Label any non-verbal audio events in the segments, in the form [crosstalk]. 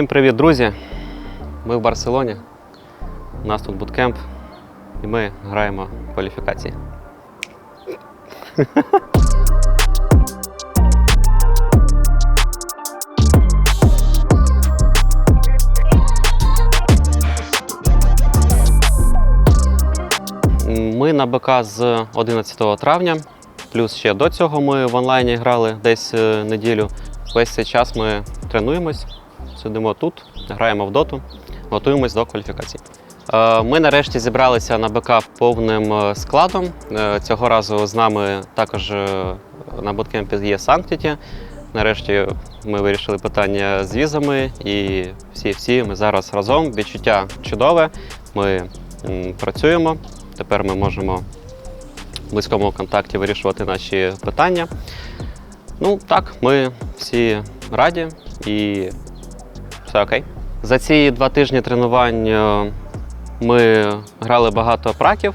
Всім привіт, друзі! Ми в Барселоні. У нас тут буткемп, і ми граємо кваліфікації. Ми на БК з 11 травня. Плюс ще до цього ми в онлайні грали десь е, неділю. Весь цей час ми тренуємось, сидимо тут, граємо в доту, готуємось до кваліфікації. Е, Ми нарешті зібралися на БК повним е, складом. Е, Цього разу з нами також на буткемпі є Санктіті. Нарешті ми вирішили питання з візами і всі-всі ми зараз разом. Відчуття чудове. Ми працюємо. Тепер ми можемо в близькому контакті вирішувати наші питання. Ну так, ми всі раді і все окей. За ці два тижні тренувань ми грали багато праків.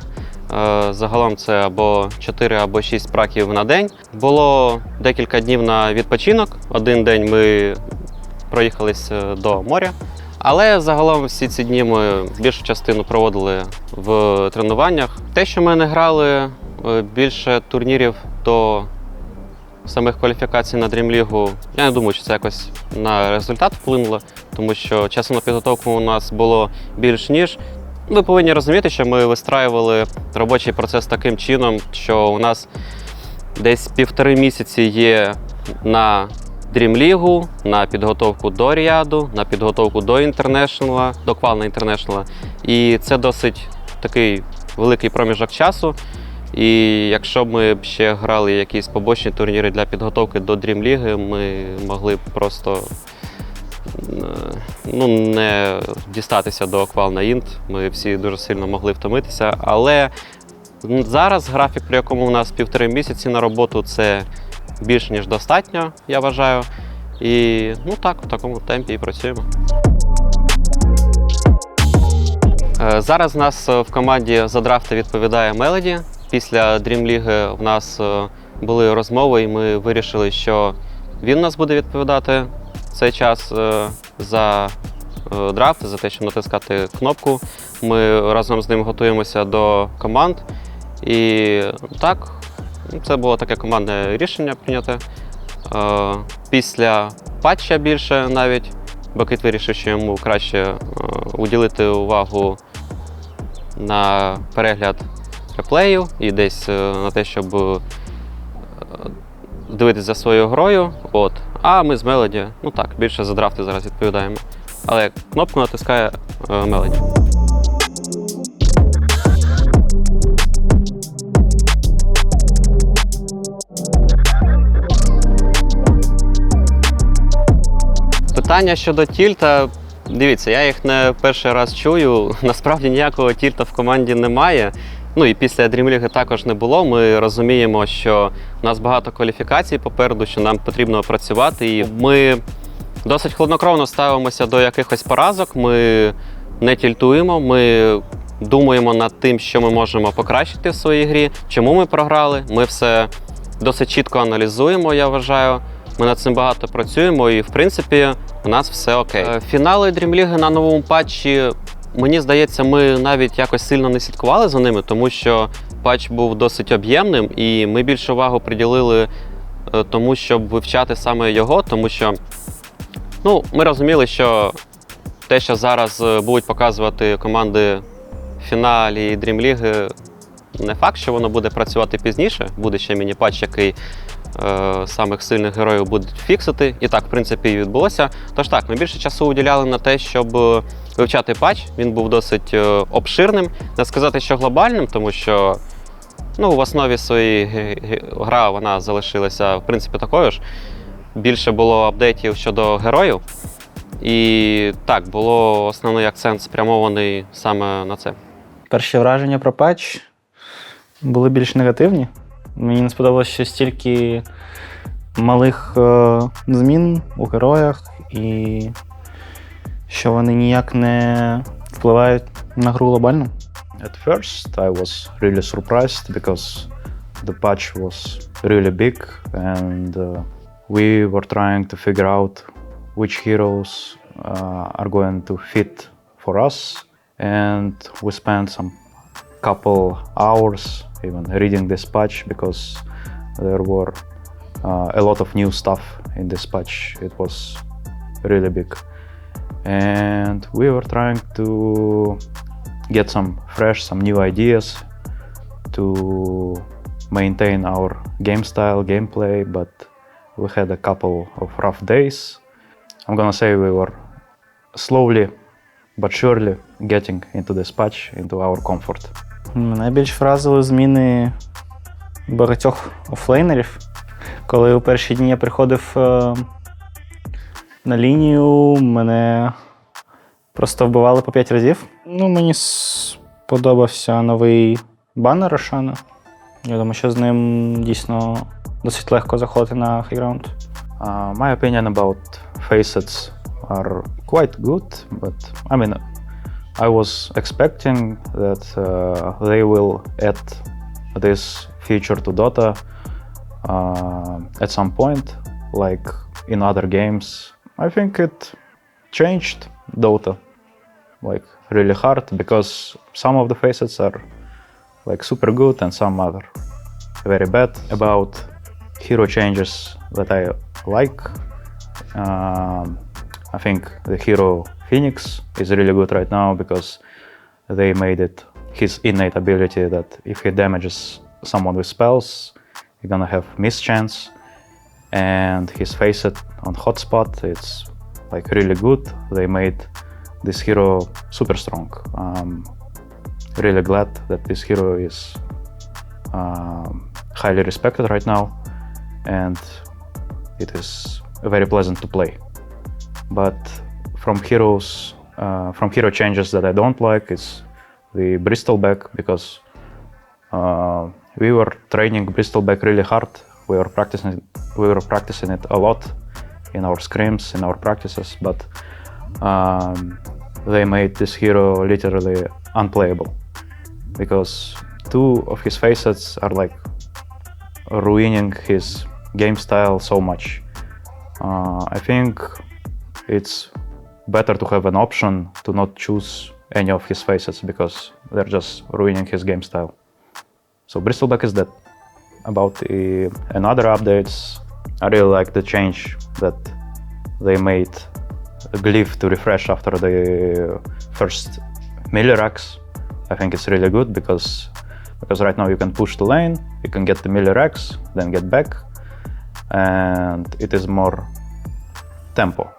Е, Загалом це або 4, або 6 праків на день. Було декілька днів на відпочинок. Один день ми проїхались е, до моря. Але загалом всі ці дні ми більшу частину проводили в тренуваннях. Те, що ми не грали е, більше турнірів до самих кваліфікацій на Дрімлігу, я не думаю, що це якось на результат вплинуло, тому що часу на підготовку у нас було більш ніж. Ви повинні розуміти, що ми вистраювали робочий процес таким чином, що у нас десь півтори місяці є на Дрімлігу, на підготовку до Ріаду, на підготовку до інтернешнла, до Квална інтернешнла. І це досить такий великий проміжок часу. І якщо ми б ще грали якісь побочні турніри для підготовки до Дрімліги, ми могли б просто е, ну, не дістатися до Квал на Інт. Ми всі дуже сильно могли втомитися. Але зараз графік, при якому у нас півтори місяці на роботу, це більш ніж достатньо, я вважаю. І ну так, в такому темпі і працюємо. Е, Зараз у нас в команді за драфти відповідає Мелоді. Після Dream League в нас е, були розмови, і ми вирішили, що він нас буде відповідати цей час е, за е, драфт, за те, щоб натискати кнопку. Ми разом з ним готуємося до команд. І так, ну, це було таке командне рішення прийняте. Після патча більше навіть Бакит вирішив, що йому краще уділити увагу на перегляд реплеїв і десь е, на те, щоб е, дивитися за своєю грою. От. А ми з Мелоді, ну так, більше за драфти зараз відповідаємо. Але кнопку натискає е, Мелоді. Питання щодо тільта. Дивіться, я їх не перший раз чую. [laughs] Насправді ніякого тільта в команді немає. Ну і після Дрімліги також не було. Ми розуміємо, що у нас багато кваліфікацій попереду, що нам потрібно працювати. І ми досить хладнокровно ставимося до якихось поразок. Ми не тільтуємо. Ми думаємо над тим, що ми можемо покращити в своїй грі, чому ми програли. Ми все досить чітко аналізуємо, я вважаю. Ми над цим багато працюємо, і в принципі у нас все окей. Е, Фінали Дрімліги на новому патчі. Мені здається, ми навіть якось сильно не слідкували за ними, тому що патч був досить об'ємним, і ми більше увагу приділили е, тому, щоб вивчати саме його, тому що ну, ми розуміли, що те, що зараз е, будуть показувати команди в фіналі Дрімліги, не факт, що воно буде працювати пізніше. Буде ще міні-патч, який е, самих сильних героїв будуть фіксити. І так, в принципі, і відбулося. Тож так, ми більше часу уділяли на те, щоб е, вивчати патч. Він був досить е, обширним. Не сказати, що глобальним, тому що ну, в основі своєї гра вона залишилася в принципі такою ж. Більше було апдейтів щодо героїв. І так, було основний акцент спрямований саме на це. Перші враження про патч були більш негативні. Мені не сподобалося, що стільки малих е, змін у героях, і що вони ніяк не впливають на гру глобально. At first, I was really surprised because the patch was really big and uh, we were trying to figure out which heroes uh, are going to fit for us. And we spent some couple hours even reading this patch because there were uh, a lot of new stuff in this patch. It was really big. And we were trying to get some fresh, some new ideas to maintain our game style, gameplay, but we had a couple of rough days. I'm gonna say we were slowly but surely getting into this patch, into our comfort. Мене більш вразили зміни багатьох офлейнерів. Коли у перші дні я приходив е, на лінію, мене просто вбивали по 5 разів. Ну, мені сподобався новий банер Рошана. Я думаю, що з ним дійсно досить легко заходити на хайграунд. Uh, my opinion about facets are quite good, but I mean, I was expecting that uh, they will add this feature to Dota uh, at some point, like in other games. I think it changed Dota like really hard because some of the facets are like super good and some are very bad. About hero changes that I like, um, I think the hero Phoenix is really good right now because they made it his innate ability that if he damages someone with spells, you're gonna have mischance. And his facet on hotspot, it's like really good. They made this hero super strong. Um, really glad that this hero is um, highly respected right now, and it is very pleasant to play. But from heroes, uh, from hero changes that I don't like is the Bristleback because uh, we were training Bristleback really hard. We were practicing, we were practicing it a lot in our scrims, in our practices, but um, they made this hero literally unplayable because two of his facets are like ruining his game style so much. Uh, I think it's better to have an option to not choose any of his facets because they're just ruining his game style. So Bristol Bristleback is dead. About the another updates, I really like the change that they made glyph to refresh after the first Millirax. I think it's really good because because right now you can push the lane, you can get the Millirax, then get back, and it is more tempo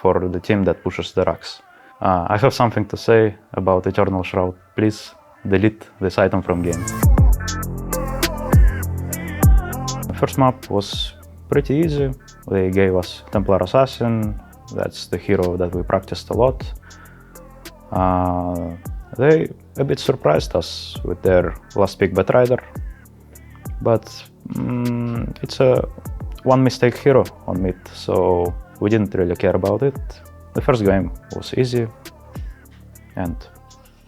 for the team that pushes the racks. Uh, I have something to say about Eternal Shroud. Please delete this item from game. First map was pretty easy. They gave us Templar Assassin. That's the hero that we practiced a lot. Uh, they a bit surprised us with their last pick Batrider, but mm, it's a one mistake hero on mid, so we didn't really care about it. The first game was easy, and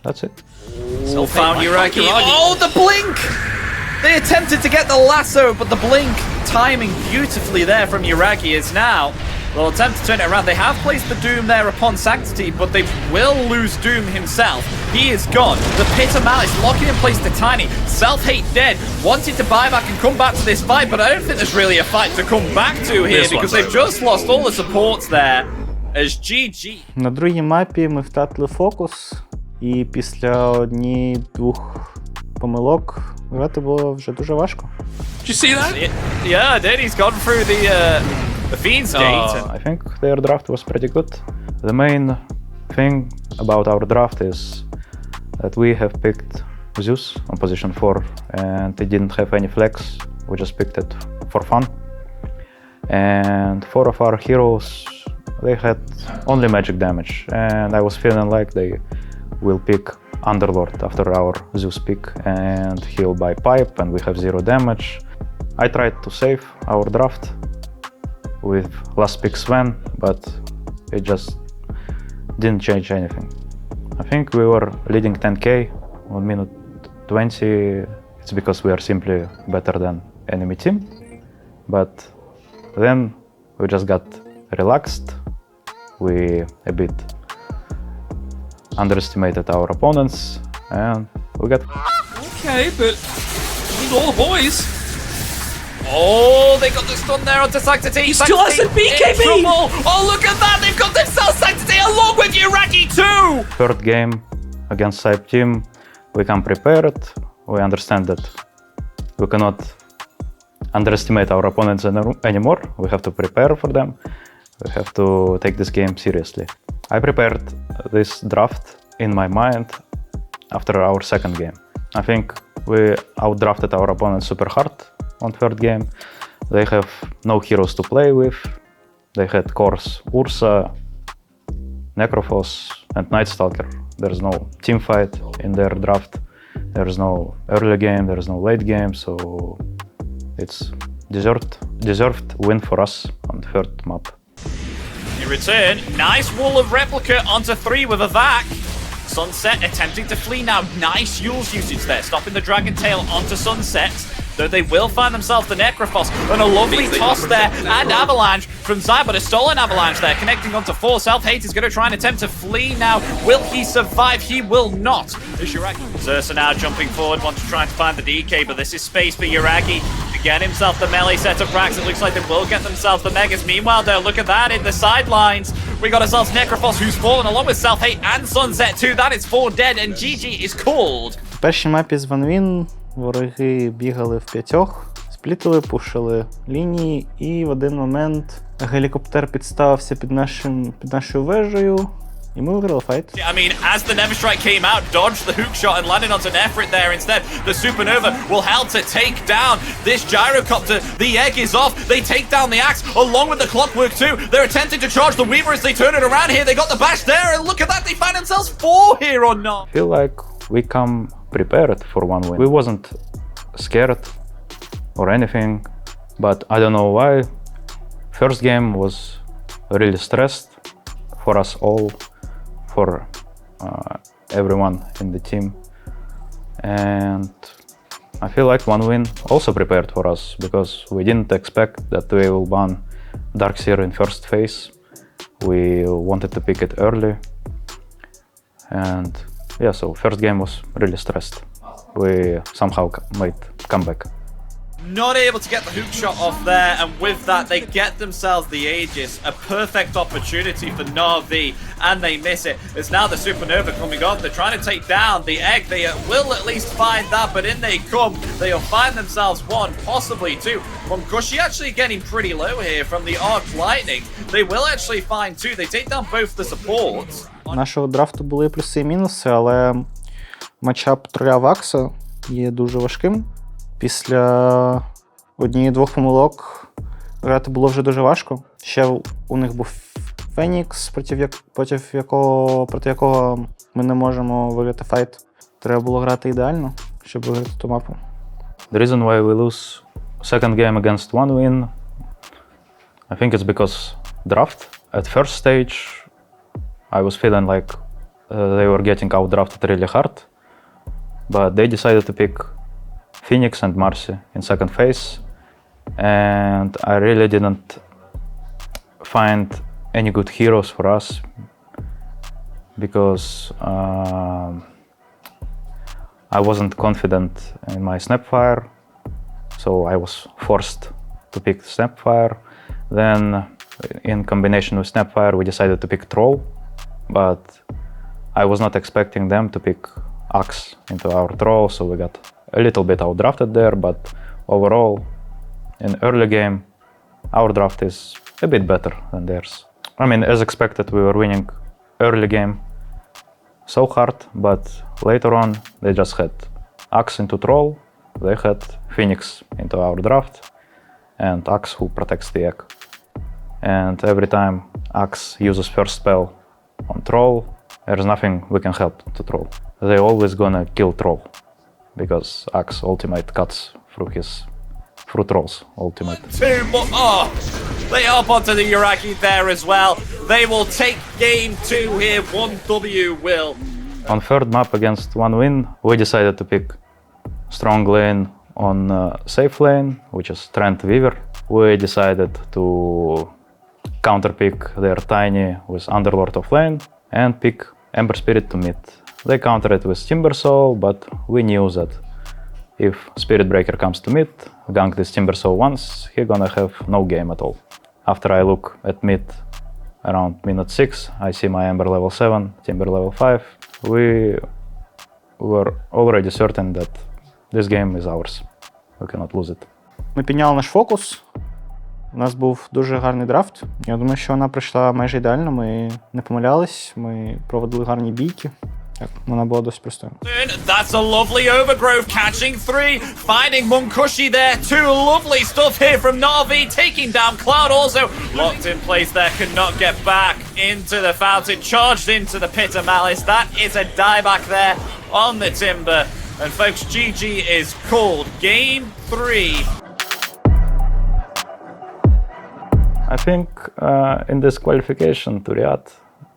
that's it. Still found Uraki. Oh, the blink! They attempted to get the lasso, but the blink timing beautifully there from Uragi is now. They'll attempt to turn it around. They have placed the Doom there upon Sanctity, but they will lose Doom himself. He is gone. The Pit of Malice locking in place to Tiny. Self-hate dead. Wanted to buy back and come back to this fight, but I don't think there's really a fight to come back to here This because one's they've just lost all the supports there. As GG. На другій мапі ми втратили фокус, і після одні-двох помилок грати було вже дуже важко. Did you see that? Yeah, yeah, dude, he's gone through the uh, the Fiend's oh. Gate. I think their draft was pretty good. The main thing about our draft is that we have picked Zeus on position 4 and it didn't have any flex. We just picked it for fun. And four of our heroes, they had only magic damage. And I was feeling like they will pick Underlord after our Zeus pick and heal by pipe and we have zero damage. I tried to save our draft with last pick Sven, but it just didn't change anything. I think we were leading 10k on minute 20. It's because we are simply better than enemy team. But then we just got relaxed. we a bit underestimated our opponents and we got Okay, but with all the boys. Oh, they got the stun there onto Sanctity. He still has the BKB. Oh, look at that! They've got themselves Sanctity along with Yuragi too. third game against Cype team. We come prepared. We understand that we cannot underestimate our opponents anymore. We have to prepare for them. We have to take this game seriously. I prepared this draft in my mind after our second game. I think we outdrafted our opponents super hard on third game. They have no heroes to play with. They had Course, Ursa, Necrophos and Night Stalker. There's no team fight in their draft. There's no early game, there's no late game, so it's deserved deserved win for us on third map. In return, nice wall of replica onto three with a vac. Sunset attempting to flee now. Nice Yule's usage there, stopping the Dragon Tail onto Sunset Though they will find themselves the Necrophos and a lovely toss there and Avalanche from Zai, but a stolen Avalanche there connecting onto four. Self Hate is going to try and attempt to flee now. Will he survive? He will not. Is Yuragi. Zersa now jumping forward, wants to try and find the DK, but this is space for Yuragi to get himself the melee set of racks. It looks like they will get themselves the Megas. Meanwhile, though, look at that in the sidelines. We got ourselves Necrophos who's fallen along with Self Hate and Sunset too. That is four dead, and GG is called. В першій мапі з Ванвін Вороги бігали в п'ятьох, сплітили, пушили лінії, і в один момент гелікоптер підставився під, нашим, під нашою вежею, і ми виграли файт. I mean, as the Never Strike came out, dodged the hook shot and landed onto Nefrit there instead. The Supernova will help to take down this gyrocopter. The egg is off. They take down the axe along with the clockwork too. They're attempting to charge the Weaver as they turn it around here. They got the bash there, and look at that. They find themselves four here or not. I feel like we come prepared for one win. We wasn't scared or anything, but I don't know why. First game was really stressed for us all, for uh, everyone in the team, and I feel like one win also prepared for us because we didn't expect that we will ban Darkseer in first phase. We wanted to pick it early, and yeah, so first game was really stressed. We somehow made comeback. Not able to get the hook shot off there, and with that, they get themselves the Aegis. A perfect opportunity for Na'Vi, and they miss it. It's now the Supernova coming on. They're trying to take down the egg. They uh, will at least find that, but in they come. They'll find themselves one, possibly two. Monkushi actually getting pretty low here from the Arc Lightning. They will actually find two. They take down both the supports. Нашого драфту були плюси і мінуси, але матчап троя Вакса є дуже важким. Після однієї-двох помилок грати було вже дуже важко. Ще у них був Фенікс, проти, як, проти, якого, проти якого ми не можемо виграти файт. Треба було грати ідеально, щоб виграти ту мапу. The reason why we lose second game against one win, I think it's because draft. At first stage, I was feeling like uh, they were getting out drafted really hard, but they decided to pick Phoenix and Marcy in second phase, and I really didn't find any good heroes for us because um, I wasn't confident in my Snapfire, so I was forced to pick Snapfire. Then, in combination with Snapfire, we decided to pick Troll, but I was not expecting them to pick Axe into our Troll, so we got a little bit outdrafted there. But overall, in early game, our draft is a bit better than theirs. I mean, as expected, we were winning early game so hard, but later on they just had Axe into Troll, they had Phoenix into our draft, and Axe who protects the egg. And every time Axe uses first spell on Troll, there's nothing we can help to Troll. They're always gonna kill Troll, because Axe ultimate cuts through his through Troll's ultimate. two more. Oh, they hop onto the Iraqi there as well. They will take game two here. 1W will. On third map against one win, we decided to pick strong lane on uh, safe lane, which is Trent Weaver. We decided to counter pick their Tiny with Underlord of Lane and pick Ember Spirit to mid. They counter it with Timber Soul, but we knew that if Spirit Breaker comes to mid, gank this Timber Soul once, he gonna have no game at all. After I look at mid around minute 6, I see my Ember level 7, Timber level 5. We were already certain that this game is ours. We cannot lose it. Ми підняли наш фокус. У нас був дуже гарний драфт. Я думаю, що вона пройшла майже ідеально. Ми не помилялись, ми проводили гарні бійки. Так, вона була досить простою. That's a lovely overgrowth catching three, finding Munkushi there. Two lovely stuff here from Navi, taking down Cloud also locked in place there, cannot get back into the fountain, charged into the pit of malice. That is a dieback there on the timber. And folks, GG is called. Game three. I think uh, in this qualification to Riyadh,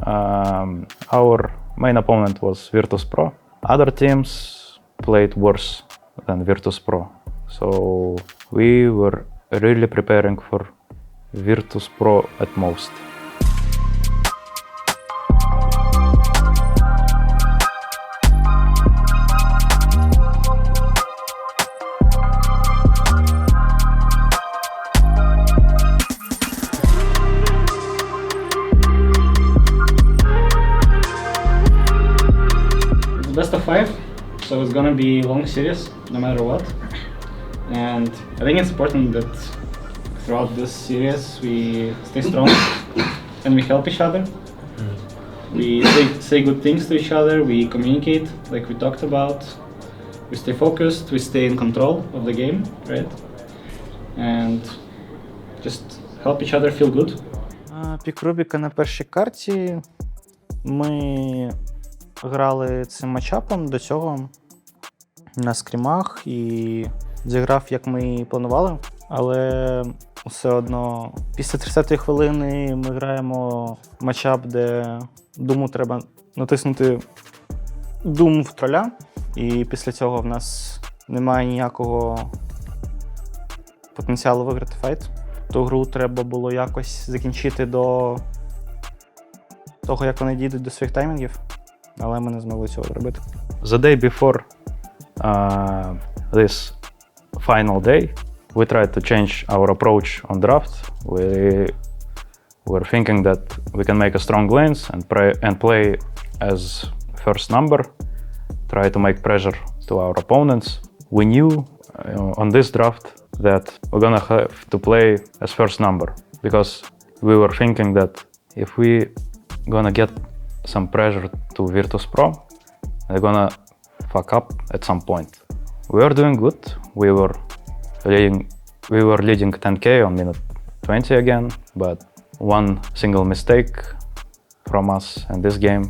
um, our main opponent was Virtus Pro. Other teams played worse than Virtus Pro. So we were really preparing for Virtus Pro at most. so it's gonna be long series no matter what. And I think it's important that throughout this series we stay strong [coughs] and we help each other. We say, say good things to each other, we communicate like we talked about, we stay focused, we stay in control of the game, right? And just help each other feel good. Пік Рубіка на першій карті. Ми грали цим матчапом до цього На скрімах і зіграв, як ми і планували. Але все одно після 30-ї хвилини ми граємо матчап, де думу треба натиснути дум в троля. І після цього в нас немає ніякого потенціалу виграти файт. Ту гру треба було якось закінчити до того, як вони дійдуть до своїх таймінгів, але ми не змогли цього зробити. The day before uh, this final day, we tried to change our approach on draft. We were thinking that we can make a strong lanes and, pray, and play as first number, try to make pressure to our opponents. We knew uh, on this draft that we're gonna have to play as first number because we were thinking that if we gonna get some pressure to Virtus Pro, they're gonna fuck up at some point. We were doing good. We were leading, we were leading 10k on minute 20 again, but one single mistake from us in this game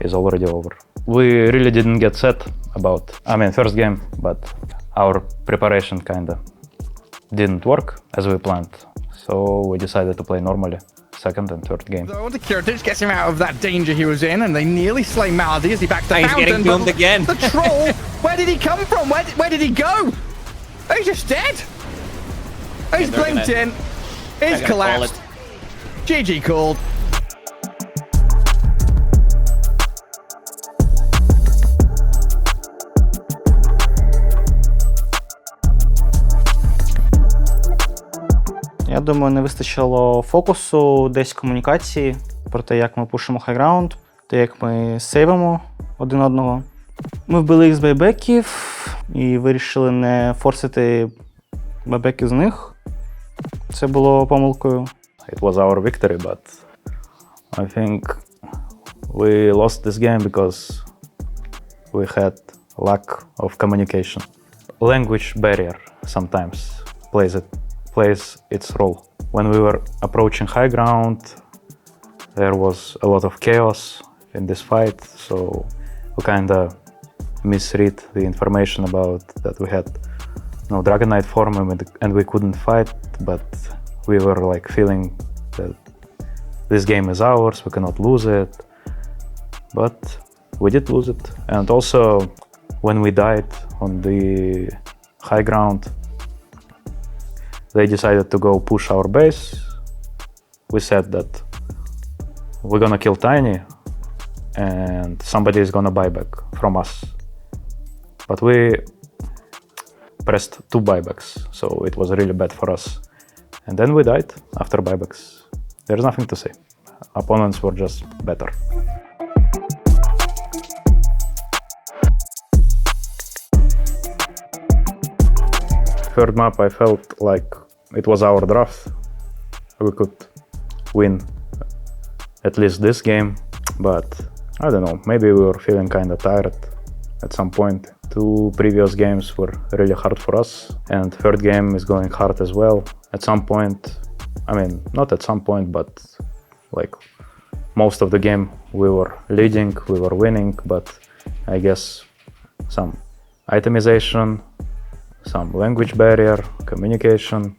is already over. We really didn't get set about, I mean, first game, but our preparation kinda didn't work as we planned. So we decided to play normally second and third game. Though the Kiritich gets him out of that danger he was in, and they nearly slay Maldi as he backs the He's getting but filmed again. The troll, where did he come from? Where, where did he go? Oh, he's just dead. Oh, he's they're blinked gonna- in. He's gonna call collapsed. GG called. Думаю, не вистачило фокусу, десь комунікації про те, як ми пушимо хайграунд, те, як ми сейвимо один одного. Ми вбили їх з байбеків і вирішили не форсити байбеки з них. Це було помилкою. it was our victory, but I think we lost this game because we had lack of communication. Language barrier sometimes plays it plays its role. When we were approaching high ground, there was a lot of chaos in this fight, so we kind of misread the information about that we had no Dragon Knight form and we couldn't fight, but we were like feeling that this game is ours, we cannot lose it. But we did lose it. And also, when we died on the high ground, they decided to go push our base. we said that we're gonna kill Tiny and somebody is gonna buy back from us. But we pressed two buybacks, so it was really bad for us. And then we died after buybacks. There's nothing to say. Opponents were just better. Third map, I felt like it was our draft. We could win at least this game, but I don't know, maybe we were feeling kind of tired at some point. Two previous games were really hard for us, and third game is going hard as well. At some point, I mean, not at some point, but like most of the game we were leading, we were winning, but I guess some itemization, some language barrier, communication,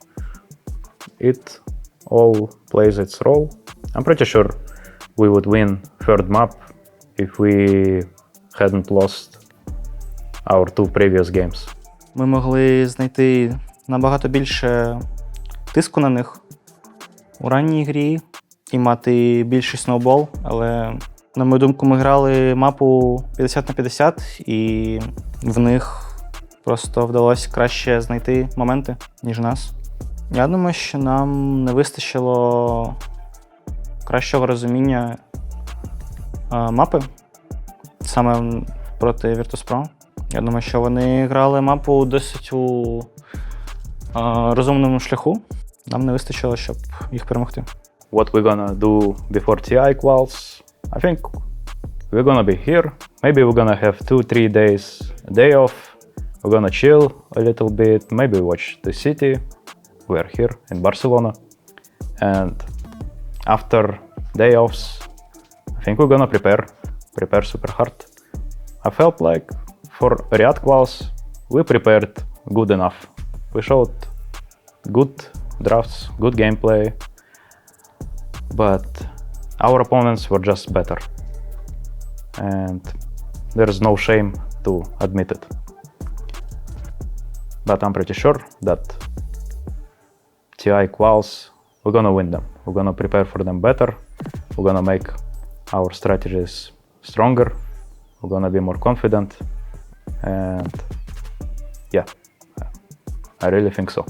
it all plays its role. I'm pretty sure we would win third map if we hadn't lost our two previous games. Ми могли знайти набагато більше тиску на них у ранній грі і мати більший сноубол, але, на мою думку, ми грали мапу 50 на 50, і в них просто вдалося краще знайти моменти, ніж нас. Я думаю, що нам не вистачило кращого розуміння мапи саме проти Virtus.pro. Я думаю, що вони грали мапу досить у розумному шляху. Нам не вистачило, щоб їх перемогти. What we're gonna do before TI quals? I think we're gonna be here. Maybe we're gonna have two, three days a day off. We're gonna chill a little bit. Maybe watch the city. We're here in Barcelona. And after day offs, I think we're gonna prepare, prepare super hard. I felt like for Riyadh quals, we prepared good enough. We showed good drafts, good gameplay, but our opponents were just better. And there's no shame to admit it. But I'm pretty sure that TI quals, we're gonna win them. We're gonna prepare for them better. We're gonna make our strategies stronger. We're gonna be more confident. And yeah, I really think so.